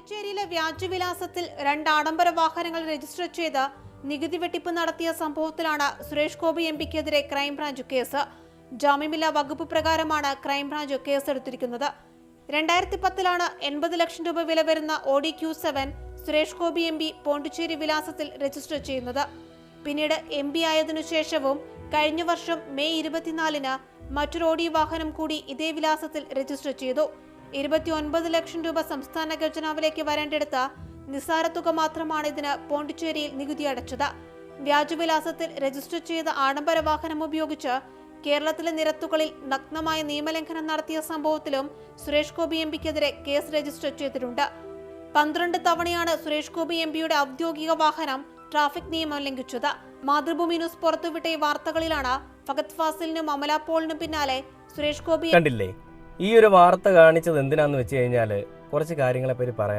പോണ്ടിച്ചേരിയിലെ വ്യാജവിലാസത്തിൽ രണ്ട് ആഡംബര വാഹനങ്ങൾ രജിസ്റ്റർ ചെയ്ത് നികുതി വെട്ടിപ്പ് നടത്തിയ സംഭവത്തിലാണ് സുരേഷ് ഗോപി എം പിക്കെതിരെ ക്രൈംബ്രാഞ്ച് കേസ്. ജാമ്യമില്ലാ വകുപ്പ് പ്രകാരമാണ് ക്രൈംബ്രാഞ്ച് കേസെടുത്തിരിക്കുന്നത് രണ്ടായിരത്തി പത്തിലാണ് എൺപത് ലക്ഷം രൂപ വില വരുന്ന Audi Q seven Suresh Gopi M P Pondicherry വിലാസത്തിൽ രജിസ്റ്റർ ചെയ്യുന്നത്. പിന്നീട് എം പി ആയതിനു ശേഷവും കഴിഞ്ഞ വർഷം മെയ് ഇരുപത്തിനാലിന് മറ്റൊരു ഓഡി വാഹനം കൂടി ഇതേ വിലാസത്തിൽ രജിസ്റ്റർ ചെയ്തു. ഇരുപത്തിയൊൻപത് ലക്ഷം രൂപ സംസ്ഥാന ഖജനാവിലേക്ക് വരേണ്ടെടുത്ത നിസ്സാര തുക മാത്രമാണ് ഇതിന് പോണ്ടിച്ചേരിയിൽ നികുതി അടച്ചത്. വ്യാജവിലാസത്തിൽ രജിസ്റ്റർ ചെയ്ത ആഡംബര വാഹനം ഉപയോഗിച്ച് കേരളത്തിലെ നിരത്തുകളിൽ നഗ്നമായ നിയമലംഘനം നടത്തിയ സംഭവത്തിലും സുരേഷ് ഗോപി എം പിക്കെതിരെ കേസ് രജിസ്റ്റർ ചെയ്തിട്ടുണ്ട്. പന്ത്രണ്ട് തവണയാണ് സുരേഷ് ഗോപി എം പിയുടെ ഔദ്യോഗിക വാഹനം ട്രാഫിക് നിയമം ലംഘിച്ചത്. മാതൃഭൂമി ന്യൂസ് പുറത്തുവിട്ട ഈ വാർത്തകളിലാണ് ഫഗത് ഫാസിലിനും അമല പോളിനും പിന്നാലെ സുരേഷ് ഗോപി കണ്ടില്ലേ? ഈ ഒരു വാർത്ത കാണിച്ചത് എന്തിനാന്ന് വെച്ച് കഴിഞ്ഞാൽ കുറച്ച് കാര്യങ്ങളെ പറ്റി പറയാൻ